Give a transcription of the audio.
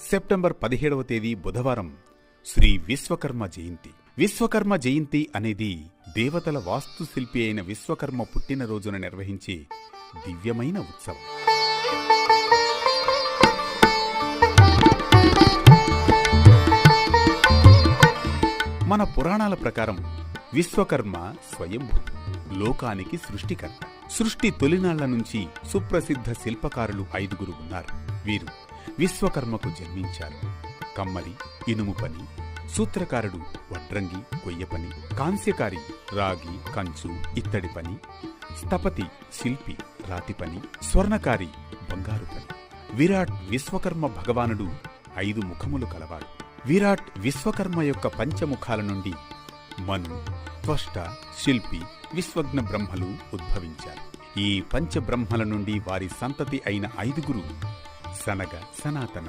September పదిహేడవ తేదీ బుధవారం శ్రీ విశ్వకర్మ జయంతి. విశ్వకర్మ జయంతి అనేది దేవతల వాస్తుశిల్పి అయిన విశ్వకర్మ పుట్టినరోజున నిర్వహించే దివ్యమైన ఉత్సవం. మన పురాణాల ప్రకారం విశ్వకర్మ స్వయంభూ లోకానికి సృష్టికర్త. సృష్టి తొలినాళ్ళ నుంచి సుప్రసిద్ధ శిల్పకారులు ఐదుగురు ఉన్నారు. వీరు విశ్వకర్మకు జన్మించారు. కమ్మరి ఇనుము పని సూత్రకారుడు వడ్రంగి కొయ్య పని కాంస్యకారి రాగి కంచు ఇత్తడి పని స్థపతి శిల్పి రాతి పని స్వర్ణకారి బంగారు పని. విరాట్ విశ్వకర్మ భగవానుడు ఐదు ముఖములు కలవాడు. విరాట్ విశ్వకర్మ యొక్క పంచముఖాల నుండి మను త్వష్ట శిల్పి విశ్వజ్ఞ బ్రహ్మలు ఉద్భవించారు. ఈ పంచబ్రహ్మల నుండి వారి సంతతి అయిన ఐదుగురు సనగ సనాతన.